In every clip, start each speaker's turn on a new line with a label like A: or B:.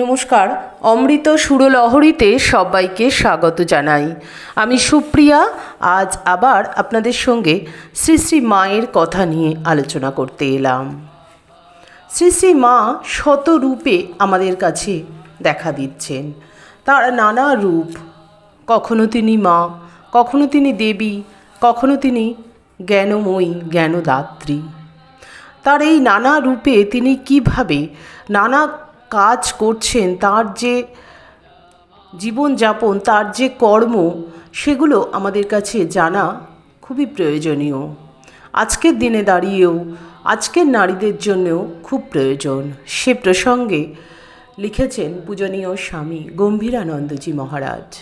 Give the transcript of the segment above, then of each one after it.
A: নমস্কার। অমৃত সুরলহরীতে সবাইকে স্বাগত জানাই। আমি সুপ্রিয়া, আজ আবার আপনাদের সঙ্গে শ্রী শ্রী মায়ের কথা নিয়ে আলোচনা করতে এলাম। শ্রী শ্রী মা শত রূপে আমাদের কাছে দেখা দিচ্ছেন। তার নানা রূপ, কখনো তিনি মা, কখনো তিনি দেবী, কখনো তিনি জ্ঞানময়ী, জ্ঞানদাত্রী। তার এই নানা রূপে তিনি কীভাবে নানা কাজ করছেন, তার যে জীবনযাপন, তার যে কর্ম, সেগুলো আমাদের কাছে জানা খুবই প্রয়োজনীয়। আজকের দিনে দাঁড়িয়েও, আজকের নারীদের জন্যও খুব প্রয়োজন। সে প্রসঙ্গে লিখেছেন পূজনীয় স্বামী গম্ভীরানন্দজি মহারাজ।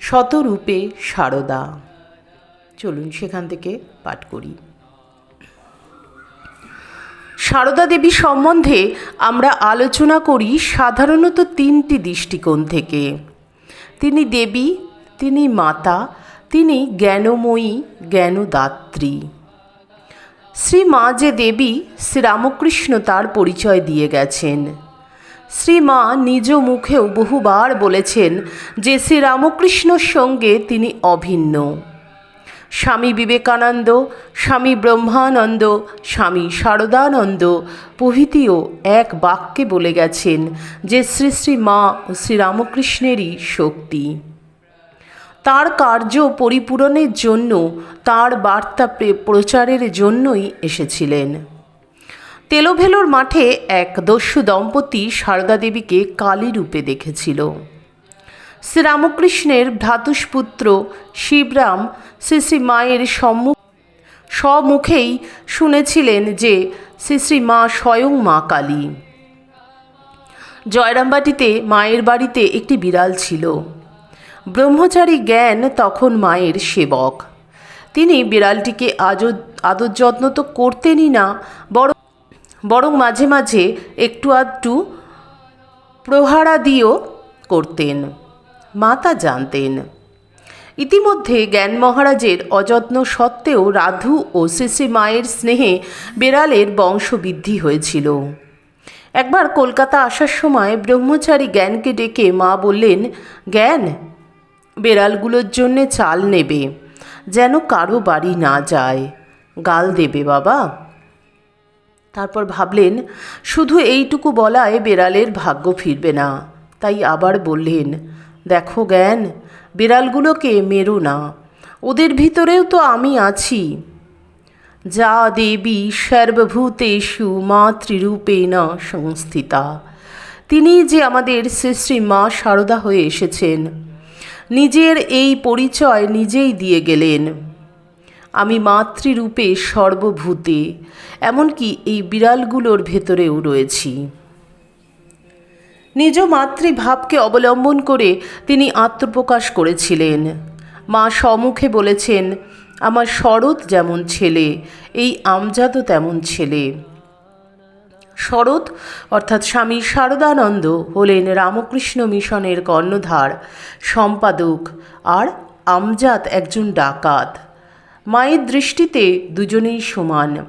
A: শতরূপে সারদা। চলুন সেখান থেকে পাঠ করি। সারদা দেবী সম্বন্ধে আমরা আলোচনা করি সাধারণত তিনটি দৃষ্টিকোণ থেকে। তিনি দেবী, তিনি মাতা, তিনি জ্ঞানময়ী, জ্ঞানদাত্রী। শ্রী মা যে দেবী শ্রীরামকৃষ্ণ তার পরিচয় দিয়ে গেছেন। শ্রী মা নিজ মুখেও বহুবার বলেছেন যে শ্রীরামকৃষ্ণর সঙ্গে তিনি অভিন্ন। স্বামী বিবেকানন্দ, স্বামী ব্রহ্মানন্দ, স্বামী শারদানন্দ প্রভৃতিও এক বাক্যে বলে গেছেন যে শ্রী শ্রী মা ও শ্রীরামকৃষ্ণেরই শক্তি। তার কার্য পরিপূরণের জন্য, তার বার্তা প্রচারের জন্যই এসেছিলেন। তেলোভেলোর মাঠে এক দস্যু দম্পতি সারদা দেবীকে কালী রূপে দেখেছিল। শ্রীরামকৃষ্ণের ভ্রাতুষ্পুত্র শিবরাম শ্রী শ্রী মায়ের সম্মুখ স্বমুখেই শুনেছিলেন যে শ্রী শ্রী মা স্বয়ং মা কালী। জয়রামবাটিতে মায়ের বাড়িতে একটি বিড়াল ছিল। ব্রহ্মচারী জ্ঞান তখন মায়ের সেবক। তিনি বিড়ালটিকে আজও আদর যত্ন তো করতেনই না বরং বরং মাঝে মাঝে একটু আধটু প্রহারা দিয়েও করতেন। মা তা জানতেন। ইতিমধ্যে জ্ঞান মহারাজের অযত্ন সত্ত্বেও রাধু ও শ্রী মায়ের স্নেহে বেড়ালের বংশবৃদ্ধি হয়েছিল। একবার কলকাতা আসার সময় ব্রহ্মচারী জ্ঞানকে ডেকে মা বললেন, জ্ঞান, বেড়ালগুলোর জন্যে চাল নেবে, যেন কারও বাড়ি না যায়। গাল দেবে বাবা। তারপর ভাবলেন, শুধু এইটুকু বলায় বেড়ালের ভাগ্য ফিরবে না। তাই আবার বললেন দেখো জ্ঞান, বিড়ালগুলোকে মেরো না, ওদের ভিতরেও তো আমি আছি। যা দেবী সর্বভূতেষু না সংস্থিতা, তিনি যে আমাদের শ্রী শ্রী মা সারদা হয়ে এসেছেন, নিজের এই পরিচয় নিজেই দিয়ে গেলেন। আমি মাতৃরূপে সর্বভূতে, এমনকি এই বিড়ালগুলোর ভেতরেও রয়েছি। নিজ মাতৃভাবকে অবলম্বন করে তিনি আত্মপ্রকাশ করেছিলেন। মা সমুখে বলেছেন, আমার শরৎ যেমন ছেলে, এই আমজাদও তেমন ছেলে। শরৎ, অর্থাৎ স্বামী শারদানন্দ, হলেন রামকৃষ্ণ মিশনের কর্ণধার, সম্পাদক আর আমজাদ একজন ডাকাত। মায়ের দৃষ্টিতে দুজনেই সমান।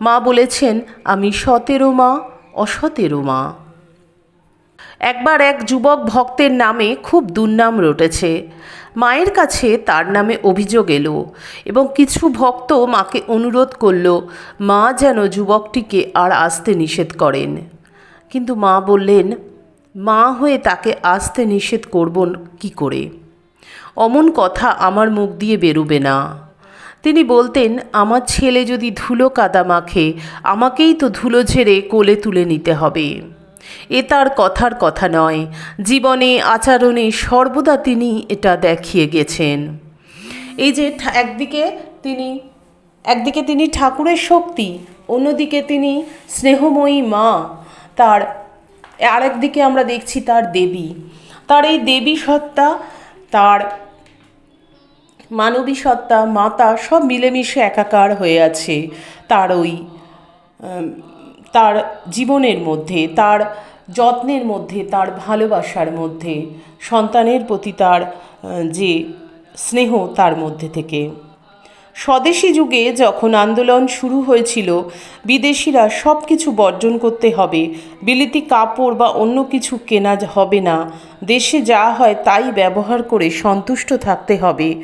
A: মা বলেছেন, আমি সতেরো মা, অসতেরো মা। একবার এক যুবক ভক্তের নামে খুব দুর্নাম রটেছে। মায়ের কাছে তার নামে অভিযোগ এলো এবং কিছু ভক্ত মাকে অনুরোধ করল, মা যেন যুবকটিকে আর আসতে নিষেধ করেন। কিন্তু মা বললেন, মা হয়ে তাকে আসতে নিষেধ করব কি করে? অমন কথা আমার মুখ দিয়ে বেরোবে না। তিনি বলতেন, আমার ছেলে যদি ধুলো কাদা মাখে, আমাকেই তো ধুলো ঝেড়ে কোলে তুলে নিতে হবে। এ তার কথার কথা নয়। জীবনে, আচরণে সর্বদা তিনি এটা দেখিয়ে গেছেন। এই যে একদিকে তিনি একদিকে তিনি ঠাকুরের শক্তি, অন্যদিকে তিনি স্নেহময়ী মা, তার আরেকদিকে আমরা দেখছি তার দেবী। তার এই দেবী সত্তা, তার মানবী সত্তা, মাতা সব মিলেমিশে একাকার হয়ে আছে। তার ওই তার জীবনের মধ্যে, তার যত্নের মধ্যে, তার ভালোবাসার মধ্যে, সন্তানের প্রতি তার যে স্নেহ তার মধ্যে থেকে। স্বদেশী যুগে যখন আন্দোলন শুরু হয়েছিল, বিদেশিরা সব কিছু বর্জন করতে হবে। বিলিতি কাপড় বা অন্য কিছু কেনা হবে না। দেশে যা হয় তাই ব্যবহার করে সন্তুষ্ট থাকতে হবে।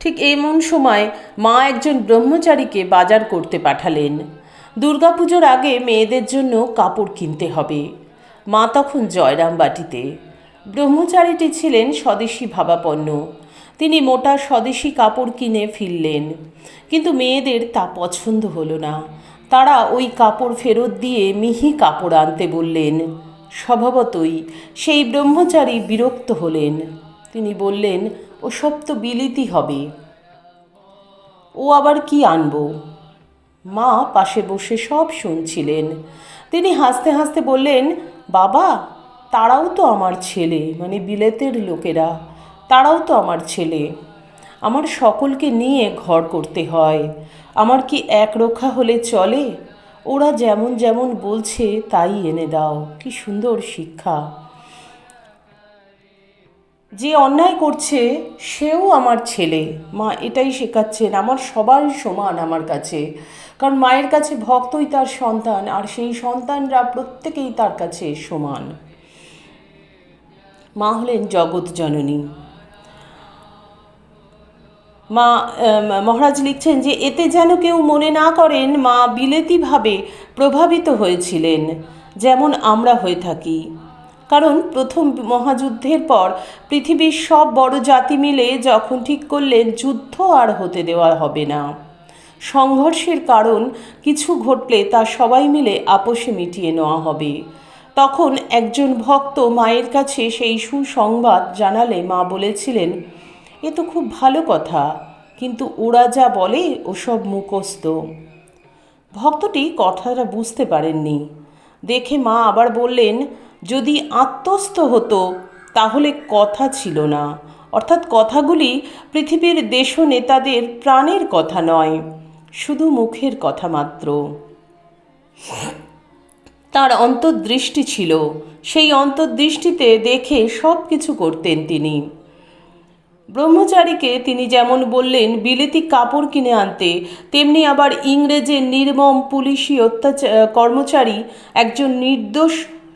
A: ঠিক এমন সময় মা একজন ব্রহ্মচারীকে বাজার করতে পাঠালেন। দুর্গাপুজোর আগে মেয়েদের জন্য কাপড় কিনতে হবে। মা তখন জয়রাম বাটিতে। ব্রহ্মচারীটি ছিলেন স্বদেশী ভাবাপন্ন। তিনি মোটা স্বদেশী কাপড় কিনে ফিরলেন। কিন্তু মেয়েদের তা পছন্দ হলো না। তারা ওই কাপড় ফেরত দিয়ে মিহি কাপড় আনতে বললেন, স্বভাবতই সেই ব্রহ্মচারী বিরক্ত হলেন। তিনি বললেন, ওসব তো বিলিতি হবে। ও আবার কি আনব? মা পাশে বসে সব শুনছিলেন। তিনি হাসতে হাসতে বললেন, বাবা, তারাও তো আমার ছেলে মানে বিলেতের লোকেরা, তারাও তো আমার ছেলে। আমার সকলকে নিয়ে ঘর করতে হয়। আমার কি এক রক্ষা হলে চলে? ওরা যেমন যেমন বলছে, তাই এনে দাও। কি সুন্দর শিক্ষা। যে অন্যায় করছে, সেও আমার ছেলে। মা এটাই শেখাচ্ছেন, আমার সবার সমান আমার কাছে। কারণ মায়ের কাছে ভক্তই তার সন্তান, আর সেই সন্তানরা প্রত্যেকেই তার কাছে সমান। মা হলেন জগৎ জননী। মা মহারাজ লিখছেন যে, এতে যেন কেউ মনে না করেন, মা বিলেতিভাবে প্রভাবিত হয়েছিলেন, যেমন আমরা হয়ে থাকি। কারণ প্রথম মহাযুদ্ধের পর পৃথিবীর সব বড় জাতি মিলে যখন ঠিক করলেন, যুদ্ধ আর হতে দেওয়া হবে না। সংঘর্ষের কারণ কিছু ঘটলে তা সবাই মিলে আপোষে মিটিয়ে নেওয়া হবে। তখন একজন ভক্ত মায়ের কাছে সেই সুসংবাদ জানালে মা বলেছিলেন, এ তো খুব ভালো কথা, কিন্তু ওরা যা বলে ওসব মুখস্থ। ভক্তটি কথাটা বুঝতে পারেননি। দেখে মা আবার বললেন, যদি আত্মস্থ হতো, তাহলে কথা ছিল না। অর্থাৎ কথাগুলি পৃথিবীর দেশ নেতাদের প্রাণের কথা নয়, শুধু মুখের কথা মাত্র। তার অন্তর্দৃষ্টি ছিল। সেই অন্তর্দৃষ্টিতে দেখে সব কিছু করতেন তিনি। ব্রহ্মচারীকে তিনি যেমন বললেন, বিলেতি কাপড় কিনে আনতে, তেমনি আবার ইংরেজের নির্মম পুলিশি অত্যাচার কর্মচারী একজন নির্দোষ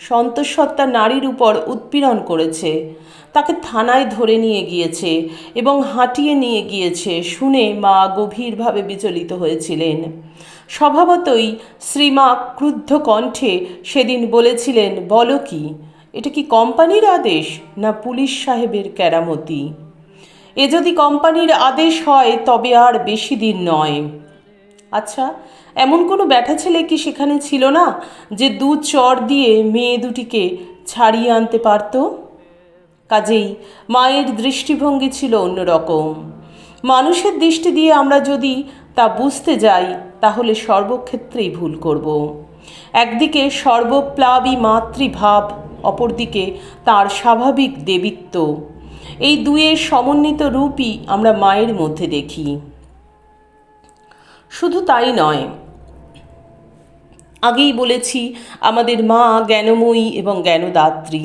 A: সন্তঃসত্ত্বা নারীর উপর উৎপীড়ন করেছে। তাকে থানায় ধরে নিয়ে গিয়েছে এবং হাঁটিয়ে নিয়ে গিয়েছে শুনে মা গভীরভাবে বিচলিত হয়েছিলেন। স্বভাবতই শ্রীমা ক্রুদ্ধ কণ্ঠে সেদিন বলেছিলেন, বলো কি, এটা কি কোম্পানির আদেশ না পুলিশ সাহেবের কেরামতি? এ যদি কোম্পানির আদেশ হয়, তবে আর বেশি দিন নয়। আচ্ছা এমন কোনো ব্যাটা ছেলে কি সেখানে ছিল না যে দু চর দিয়ে মেয়ে দুটিকে ছাড়িয়ে আনতে পারত? কাজেই মায়ের দৃষ্টিভঙ্গি ছিল অন্যরকম। মানুষের দৃষ্টি দিয়ে আমরা যদি তা বুঝতে যাই, তাহলে সর্বক্ষেত্রেই ভুল করব। একদিকে সর্বপ্লাবী মাতৃভাব, অপরদিকে তার স্বাভাবিক দেবিত্ব। এই দুয়ের সমন্বিত রূপই আমরা মায়ের মধ্যে দেখি। শুধু তাই নয়, আগেই বলেছি আমাদের মা জ্ঞানময়ী এবং জ্ঞানদাত্রী।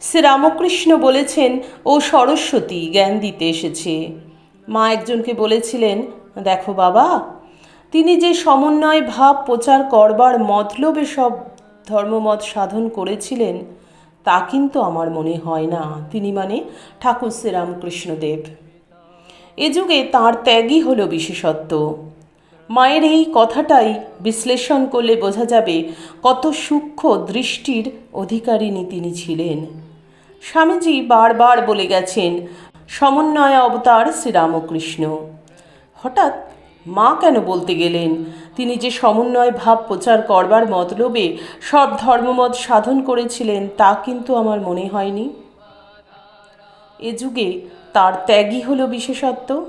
A: শ্রীরামকৃষ্ণ বলেছেন, ও সরস্বতী, জ্ঞান দিতে এসেছে। মা একজনকে বলেছিলেন, দেখো বাবা, তিনি যে সমন্বয়, ভাব, প্রচার, করবার, মতলবে সব ধর্মমত সাধন করেছিলেন তা কিন্তু আমার মনে হয় না। তিনি মানে ঠাকুর শ্রীরামকৃষ্ণদেব। এ যুগে তাঁর ত্যাগই হল বিশেষত্ব। মায়ের এই কথাটাই বিশ্লেষণ করলে বোঝা যাবে কত সূক্ষ্ম দৃষ্টির অধিকারিণী তিনি ছিলেন। স্বামীজি বারবার বলে গেছেন সমন্বয় অবতার শ্রীরামকৃষ্ণ। হঠাৎ মা কেন বলতে গেলেন? তিনি যে সমন্বয় ভাব প্রচার করবার মতলবে সব ধর্মমত সাধন করেছিলেন, তা কিন্তু আমার মনে হয়নি। এ যুগে তার ত্যাগই হল বিশেষত্ব।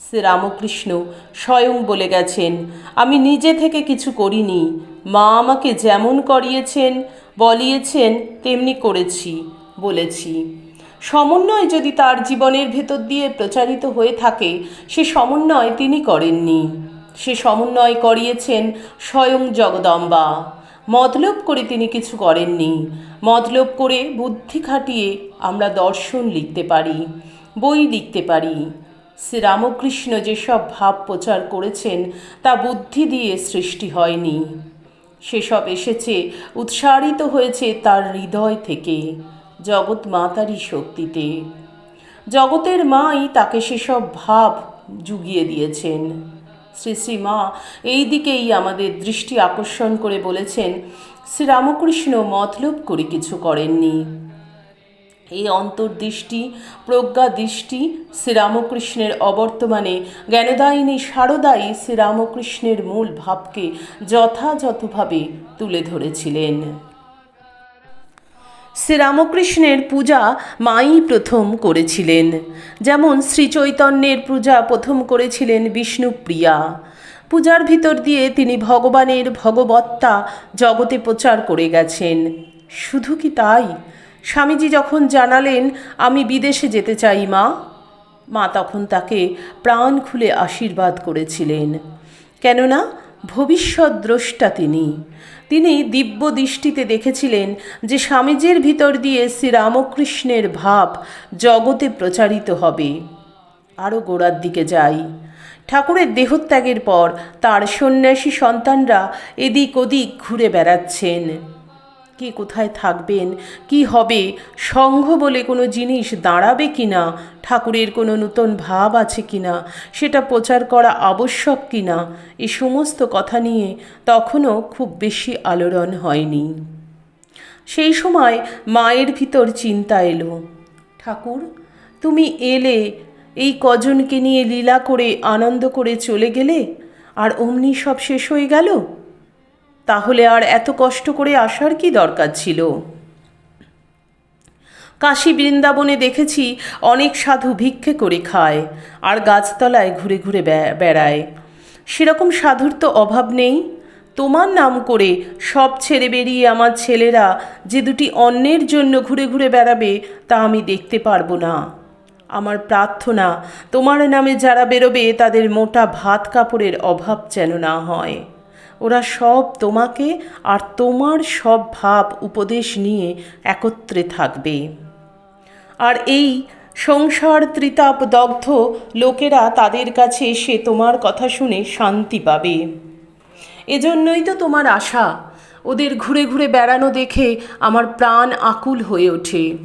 A: শ্রীরামকৃষ্ণ স্বয়ং বলে গেছেন, আমি নিজে থেকে কিছু করিনি। মা আমাকে যেমন করিয়েছেন, বলিয়েছেন, তেমনি করেছি, বলেছি। সমন্বয় যদি তার জীবনের ভেতর দিয়ে প্রচারিত হয়ে থাকে, সে সমন্বয় তিনি করেননি। সে সমন্বয় করিয়েছেন স্বয়ং জগদম্বা। মতলব করে তিনি কিছু করেননি। মতলব করে বুদ্ধি খাটিয়ে আমরা দর্শন লিখতে পারি, বই লিখতে পারি। শ্রীরামকৃষ্ণ যেসব ভাব প্রচার করেছেন, তা বুদ্ধি দিয়ে সৃষ্টি হয়নি। সেসব এসেছে, উৎসারিত হয়েছে তার হৃদয় থেকে। জগৎ মাতারই শক্তিতে। জগতের মাই তাকে সেসব ভাব জুগিয়ে দিয়েছেন। শ্রী শ্রী মা এই দিকেই আমাদের দৃষ্টি আকর্ষণ করে বলেছেন, শ্রীরামকৃষ্ণ মতলব করে কিছু করেননি। এই অন্তর্দৃষ্টি প্রজ্ঞা দৃষ্টি শ্রীরামকৃষ্ণের অবর্তমানে জ্ঞানদায়িনী সারদায়ী শ্রীরামকৃষ্ণের মূল ভাবকে যথাযথভাবে তুলে ধরেছিলেন। শ্রীরামকৃষ্ণের পূজা মাই প্রথম করেছিলেন। যেমন শ্রীচৈতন্যের পূজা প্রথম করেছিলেন বিষ্ণুপ্রিয়া। পূজার ভিতর দিয়ে তিনি ভগবানের ভগবত্তা জগতে প্রচার করে গেছেন। শুধু কি তাই? স্বামীজি যখন জানালেন, আমি বিদেশে যেতে চাই, মা মা তখন তাকে প্রাণ খুলে আশীর্বাদ করেছিলেন। কেননা ভবিষ্যৎ দ্রষ্টা তিনি। তিনি দিব্য দৃষ্টিতে দেখেছিলেন যে স্বামীজির ভিতর দিয়ে শ্রীরামকৃষ্ণের ভাব জগতে প্রচারিত হবে। আরও গোড়ার দিকে যাই। ঠাকুরের দেহত্যাগের পর তার সন্ন্যাসী সন্তানরা এদিক ওদিক ঘুরে বেড়াচ্ছেন। কে কোথায় থাকবেন? কি হবে? সংঘ বলে কোনো জিনিস দাঁড়াবে কি না? ঠাকুরের কোনো নূতন ভাব আছে কি না? সেটা প্রচার করা আবশ্যক কি না? এ সমস্ত কথা নিয়ে তখনও খুব বেশি আলোড়ন হয়নি। সেই সময় মায়ের ভিতর চিন্তা এলো। ঠাকুর, তুমি এলে, এই কজনকে নিয়ে লীলা করে আনন্দ করে চলে গেলে? আর অমনি সব শেষ হয়ে গেল? তাহলে আর এত কষ্ট করে আসার কি দরকার ছিল? কাশী বৃন্দাবনে দেখেছি অনেক সাধু ভিক্ষে করে খায় আর গাছতলায় ঘুরে ঘুরে বেড়ায়। সেরকম সাধুর তো অভাব নেই। তোমার নাম করে সব ছেড়ে বেরিয়ে আমার ছেলেরা যে দুটি অন্যের জন্য ঘুরে ঘুরে বেড়াবে তা আমি দেখতে পারব না। আমার প্রার্থনা, তোমার নামে যারা বেরোবে তাদের মোটা ভাত কাপড়ের অভাব যেন না হয়। ওরা সব তোমাকে আর তোমার সব ভাব উপদেশ নিয়ে একত্রে থাকবে। আর এই সংসার ত্রিতাপ দগ্ধ লোকেরা তাদের কাছে এসে তোমার কথা শুনে শান্তি পাবে। এজন্যই তো তোমার আশা, ওদের ঘুরে ঘুরে বেড়ানো দেখে আমার প্রাণ আকুল হয়ে ওঠে।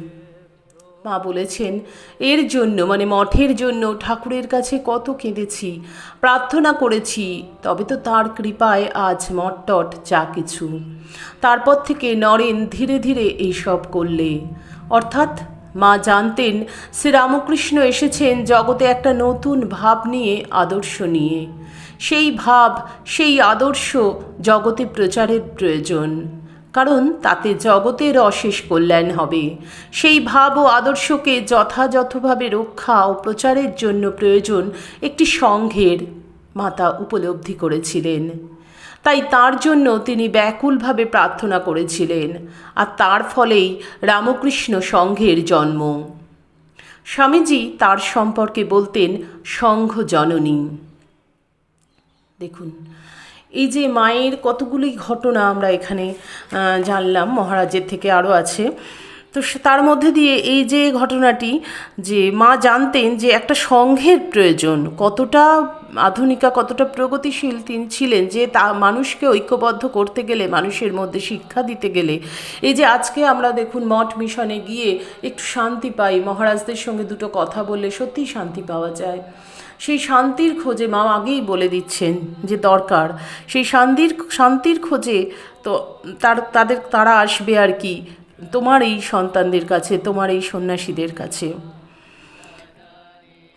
A: মা বলেছেন, এর জন্য মানে মঠের জন্য ঠাকুরের কাছে কত কেঁদেছি, প্রার্থনা করেছি, তবে তো তার কৃপায় আজ মটটট যা কিছু। তারপর থেকে নরেন ধীরে ধীরে এইসব করলে। অর্থাৎ মা জানতেন শ্রীরামকৃষ্ণ এসেছেন জগতে একটা নতুন ভাব নিয়ে আদর্শ নিয়ে। সেই ভাব, সেই আদর্শ জগতে প্রচারের প্রয়োজন। কারণ তাতে জগতের অশেষ কল্যাণ হবে। সেই ভাব ও আদর্শকে যথাযথভাবে রক্ষা ও প্রচারের জন্য প্রয়োজন একটি সংঘের মাতা উপলব্ধি করেছিলেন। তাই তার জন্য তিনি ব্যাকুলভাবে প্রার্থনা করেছিলেন, আর তার ফলেই রামকৃষ্ণ সংঘের জন্ম। স্বামীজি তার সম্পর্কে বলতেন, সংঘ জননী। দেখুন এই যে মায়ের কতগুলি ঘটনা আমরা এখানে জানলাম, মহারাজের থেকে আরও আছে। তো তার মধ্যে দিয়ে এই যে ঘটনাটি, যে মা জানতেন যে একটা সংঘের প্রয়োজন, কতটা আধুনিকা, কতটা প্রগতিশীল তিনি ছিলেন, যে তা মানুষকে ঐক্যবদ্ধ করতে গেলে, মানুষের মধ্যে শিক্ষা দিতে গেলে। এই যে আজকে আমরা দেখুন মঠ মিশনে গিয়ে একটু শান্তি পাই, মহারাজদের সঙ্গে দুটো কথা বললে সত্যিই শান্তি পাওয়া যায়। সেই শান্তির খোঁজে মা আগেই বলে দিচ্ছেন যে দরকার। সেই শান্তির শান্তির খোঁজে তো তার, তাদের, তারা আসবে আর কি। তোমার এই সন্তানদের কাছে, তোমার এই সন্ন্যাসীদের কাছে।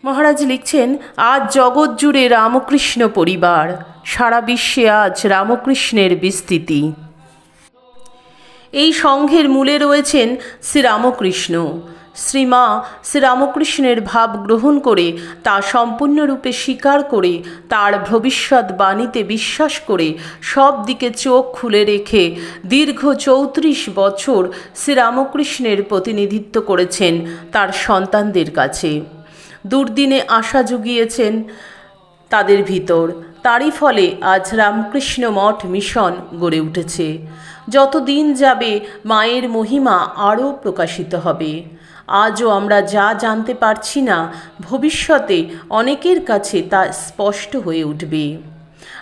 A: মহারাজ লিখছেন, আজ জগৎ জুড়ে রামকৃষ্ণ পরিবার। সারা বিশ্বে আজ রামকৃষ্ণের বিস্তৃতি। এই সংঘের মূলে রয়েছেন শ্রীরামকৃষ্ণ। শ্রীমা শ্রীরামকৃষ্ণের ভাব গ্রহণ করে তা সম্পূর্ণরূপে স্বীকার করে, তার ভবিষ্যৎ বাণীতে বিশ্বাস করে, সব দিকে চোখ খুলে রেখে দীর্ঘ চৌত্রিশ বছর শ্রীরামকৃষ্ণের প্রতিনিধিত্ব করেছেন তার সন্তানদের কাছে। দুর্দিনে আশা জুগিয়েছেন তাদের ভিতর। তারই ফলে আজ রামকৃষ্ণ মঠ মিশন গড়ে উঠেছে। যত দিন যাবে মায়ের মহিমা আরও প্রকাশিত হবে। আজও আমরা যা জানতে পারছি না, ভবিষ্যতে অনেকের কাছে তা স্পষ্ট হয়ে উঠবে।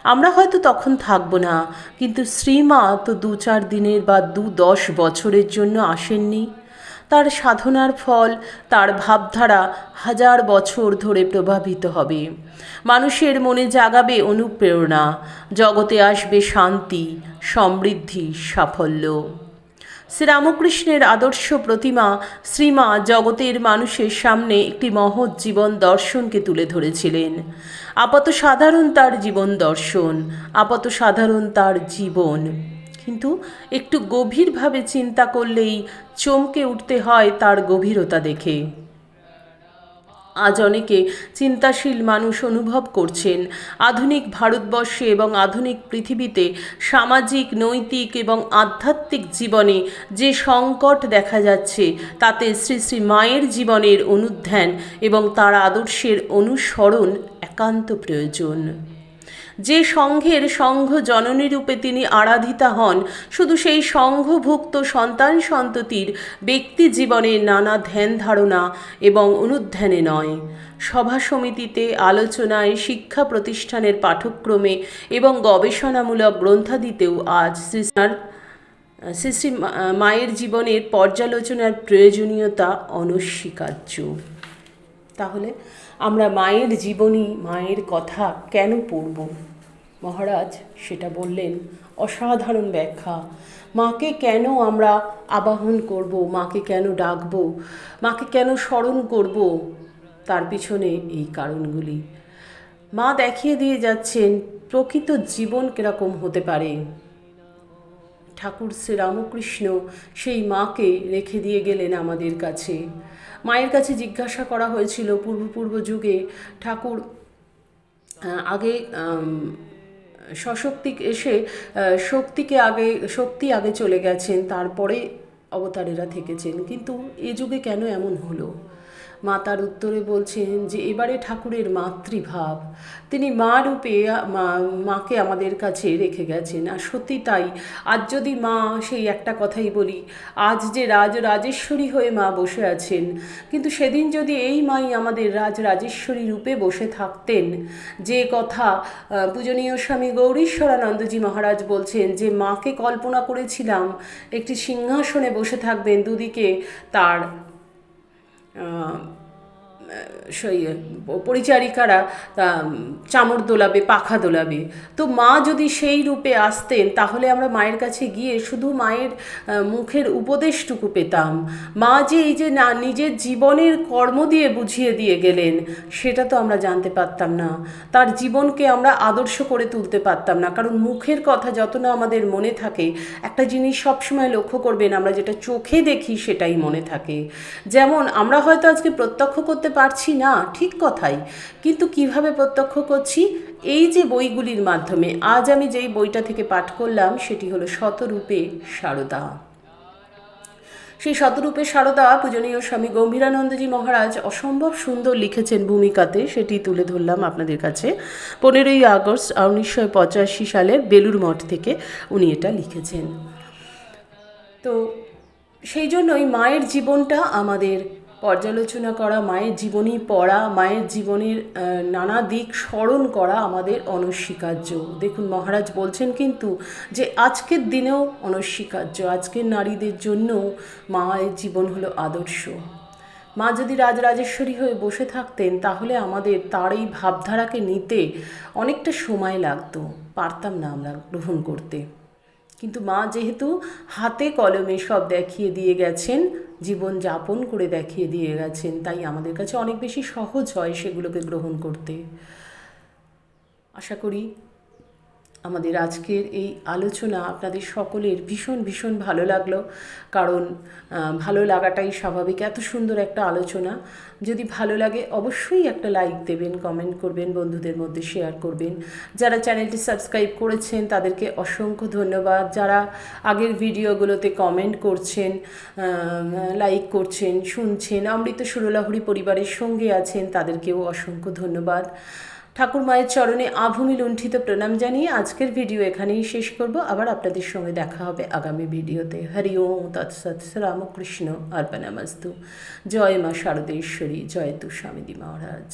A: আমরা হয়তো তখন থাকব না, কিন্তু শ্রীমা তো দু চার দিনের বা দু দশ বছরের জন্য আসেননি। তার সাধনার ফল, তার ভাবধারা হাজার বছর ধরে প্রভাবিত হবে। মানুষের মনে জাগাবে অনুপ্রেরণা, জগতে আসবে শান্তি, সমৃদ্ধি, সাফল্য। শ্রীরামকৃষ্ণের আদর্শ প্রতিমা শ্রীমা জগতের মানুষের সামনে একটি মহৎ জীবন দর্শনকে তুলে ধরেছিলেন। আপাত সাধারণ তার জীবন দর্শন, আপাত সাধারণ তার জীবন। কিন্তু একটু গভীরভাবে চিন্তা করলেই চমকে উঠতে হয় তার গভীরতা দেখে। আজ অনেকে চিন্তাশীল মানুষ অনুভব করছেন। আধুনিক ভারতবর্ষে এবং আধুনিক পৃথিবীতে সামাজিক, নৈতিক এবং আধ্যাত্মিক জীবনে যে সংকট দেখা যাচ্ছে, তাতে শ্রী শ্রী মায়ের জীবনের অনুধ্যান এবং তার আদর্শের অনুসরণ একান্ত প্রয়োজন। যে সংঘের সংঘ জননী রূপে তিনি আরাধিতা হন, শুধু সেই সংঘভুক্ত সন্তান সন্ততির ব্যক্তি জীবনের নানা ধ্যান ধারণা এবং অনুধ্যানে নয়। সভা সমিতিতে আলোচনায়, শিক্ষা প্রতিষ্ঠানের পাঠ্যক্রমে এবং গবেষণামূলক গ্রন্থাদিতেও আজ শ্রীস্নার শ্রী শ্রী মায়ের জীবনের পর্যালোচনার প্রয়োজনীয়তা অনস্বীকার্য। তাহলে আমরা মায়ের জীবনী, মায়ের কথা কেন পড়ব? মহারাজ সেটা বললেন, অসাধারণ ব্যাখ্যা। মাকে কেন আমরা আবাহন করব? মাকে কেন ডাকব? মাকে কেন স্মরণ করব? তার পিছনে এই কারণগুলি। মা দেখিয়ে দিয়ে যাচ্ছেন, প্রকৃত জীবন কীরকম হতে পারে? ঠাকুর শ্রীরামকৃষ্ণ সেই মাকে রেখে দিয়ে গেলেন আমাদের কাছে। মায়ের কাছে জিজ্ঞাসা করা হয়েছিল, পূর্বপূর্ব যুগে ঠাকুর আগে সশক্তি এসে শক্তিকে আগে, শক্তি আগে চলে গেছেন, তারপরে অবতারেরা থেকেছেন। কিন্তু এ যুগে কেন এমন হলো? মা তার উত্তরে বলছেন যে, এবারে ঠাকুরের মাতৃভাব। তিনি মা রূপে মাকে আমাদের কাছে রেখে গেছেন। আর সত্যি তাই। আজ যদি মা সেই একটা কথাই বলি, আজ যে রাজ রাজেশ্বরী হয়ে মা বসে আছেন, কিন্তু সেদিন যদি এই মাই আমাদের রাজ রাজেশ্বরী রূপে বসে থাকতেন, যে কথা পূজনীয় স্বামী গৌরীশ্বরানন্দজি মহারাজ বলছেন যে, মাকে কল্পনা করেছিলাম, একটি সিংহাসনে বসে থাকবেন দুদিকে তার সেই পরিচারিকারা চামড় দোলাবে, পাখা দোলাবে। তো মা যদি সেই রূপে আসতেন, তাহলে আমরা মায়ের কাছে গিয়ে শুধু মায়ের মুখের উপদেশটুকু পেতাম। মা যে এই যে না, নিজের জীবনের কর্ম দিয়ে বুঝিয়ে দিয়ে গেলেন, সেটা তো আমরা জানতে পারতাম না। তার জীবনকে আমরা আদর্শ করে তুলতে পারতাম না। কারণ মুখের কথা যত না আমাদের মনে থাকে, একটা জিনিস সবসময় লক্ষ্য করবেন আমরা, যেটা চোখে দেখি সেটাই মনে থাকে। যেমন আমরা হয়তো আজকে প্রত্যক্ষ করতে পারছি না, ঠিক কথাই। কিন্তু কীভাবে প্রত্যক্ষ করছি? এই যে বইগুলির মাধ্যমে, আজ আমি যেই বইটা থেকে পাঠ করলাম, সেটি হলো শতরূপে সারদা। সেই শতরূপে সারদা পূজনীয় স্বামী গম্ভীরানন্দজি মহারাজ অসম্ভব সুন্দর লিখেছেন ভূমিকাতে, সেটি তুলে ধরলাম আপনাদের কাছে। পনেরোই আগস্ট উনিশশো পঁচাশি সালের বেলুর মঠ থেকে উনি এটা লিখেছেন। তো সেই জন্যই মায়ের জীবনটা আমাদের পর্যালোচনা করা, মায়ের জীবনী পড়া, মায়ের জীবনের নানা দিক স্মরণ করা আমাদের অনস্বীকার্য। দেখুন, মহারাজ বলছেন কিন্তু যে আজকের দিনেও অনস্বীকার্য। আজকের নারীদের জন্য মায়ের জীবন হলো আদর্শ। মা যদি রাজরাজেশ্বরী হয়ে বসে থাকতেন, তাহলে আমাদের তার এই ভাবধারাকে নিতে অনেকটা সময় লাগতো। পারতাম না আমরা গ্রহণ করতে। কিন্তু মা যেহেতু হাতে কলমে সব দেখিয়ে দিয়ে গেছেন, জীবন যাপন করে দেখিয়ে দিয়ে গেছেন, তাই আমাদের কাছে অনেক বেশি সহজ হয় সেগুলোকে গ্রহণ করতে। আশা করি আমাদের আজকের এই আলোচনা আপনাদের সকলের ভীষণ ভীষণ ভালো লাগল। কারণ ভালো লাগাটাই স্বাভাবিক। এত সুন্দর একটা আলোচনা। যদি ভালো লাগে, অবশ্যই একটা লাইক দেবেন, কমেন্ট করবেন, বন্ধুদের মধ্যে শেয়ার করবেন। যারা চ্যানেলটি সাবস্ক্রাইব করেছেন, তাদেরকে অসংখ্য ধন্যবাদ। যারা আগের ভিডিওগুলোতে কমেন্ট করছেন লাইক করছেন, শুনছেন, অমৃত সুরলাহরি পরিবারের সঙ্গে আছেন, তাদেরকেও অসংখ্য ধন্যবাদ। ঠাকুর মায়ের চরণে আভূমি লুণ্ঠিত প্রণাম জানিয়ে আজকের ভিডিও এখানেই শেষ করব। আবার আপনাদের সঙ্গে দেখা হবে আগামী ভিডিওতে। হরি ওম তৎসৎ রামকৃষ্ণ অর্পণামাস্তু জয় মা শারদেশ্বরী, জয় তু স্বামীদি মহারাজ।